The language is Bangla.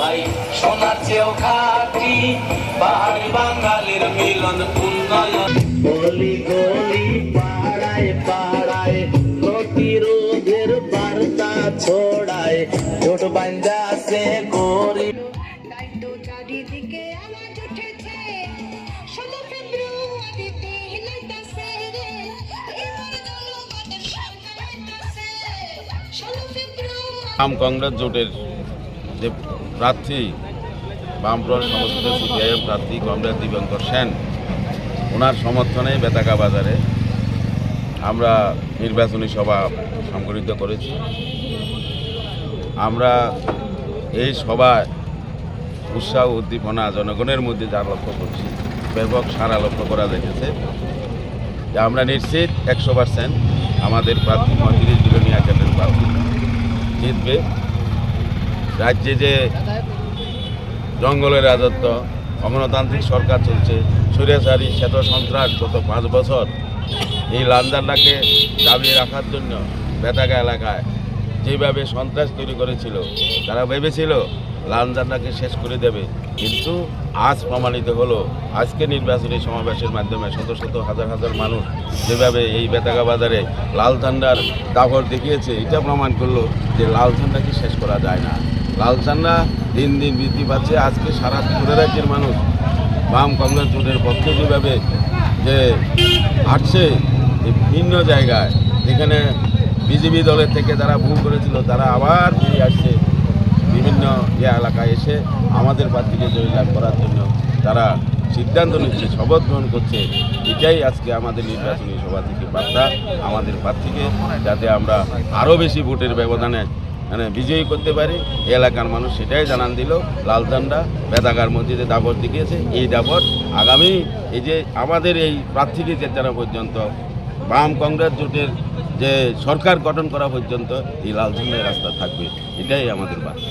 ভাই সোনার চেয়েও খাটি পাহাড়ি বাঙালির মিলন উন্নয়ন। গলি গলি পাড়ায় পাড়ায় প্রতিরোধের বার্তা ছড়ায় জোট বান্ধা আছে গরিব। চারিদিকে আওয়াজ উঠেছে ষোলো বাম কংগ্রেস জোটের যে প্রার্থী, বামফ্রন্ট সমর্থিত সিপিআইএম প্রার্থী কংগ্রেস দিবঙ্কর সেন, ওনার সমর্থনে বেতাকা বাজারে আমরা নির্বাচনী সভা সংগঠিত করেছি। আমরা এই সভায় উৎসাহ, উদ্দীপনা, জনগণের মধ্যে যা লক্ষ্য করছি, ব্যাপক সারা লক্ষ্য করা দেখেছে যে আমরা নিশ্চিত একশো পার্সেন্ট আমাদের প্রার্থী মন্ত্রী জিরোনিয়া কেন্দ্রের প্রার্থী। জিতবে। রাজ্যে যে জঙ্গলের রাজত্ব, অগণতান্ত্রিক সরকার চলছে সুরেশারি শ্বেত সন্ত্রাস গত পাঁচ বছর, এই লালদান্ডাকে দাবিয়ে রাখার জন্য বেতাগা এলাকায় যেভাবে সন্ত্রাস তৈরি করেছিল, তারা ভেবেছিল লালদান্ডাকে শেষ করে দেবে। কিন্তু আজ প্রমাণিত হলো, আজকে নির্বাচনী সমাবেশের মাধ্যমে শত শত হাজার হাজার মানুষ যেভাবে এই বেতাগা বাজারে লাল ঝান্ডার দাবর দেখিয়েছে, এটা প্রমাণ করল যে লাল ঝান্ডাকে শেষ করা যায় না। লাল ঝান্ডা দিন দিন বৃদ্ধি পাচ্ছে, আজকে সারা ত্রিপুরা রাজ্যের মানুষ বাম কংগ্রেস জোটের পক্ষে যেভাবে যে হাঁটছে ভিন্ন জায়গায়, যেখানে বিজেপি দলের থেকে তারা ভুল করেছিল, তারা আবার ফিরে আসছে। বিভিন্ন ইয়ে এলাকায় এসে আমাদের প্রার্থীকে জয়লাভ করার জন্য তারা সিদ্ধান্ত নিচ্ছে, শপথ গ্রহণ করছে। এটাই আজকে আমাদের নির্বাচনী সভা থেকে বার্তা। আমাদের প্রার্থীকে যাতে আমরা আরও বেশি ভোটের ব্যবধানে মানে বিজয়ী করতে পারি। এলাকার মানুষ সেটাই জানান দিল। লাল ঝান্ডা বেদাগার মসজিদে দাবর দিয়েছে এই দাবর আগামী এই যে আমাদের এই প্রার্থীকে জেতানো পর্যন্ত বাম কংগ্রেস জোটের যে সরকার গঠন করা পর্যন্ত এই লাল ঝান্ডার রাস্তা থাকবে, এটাই আমাদের বার্তা।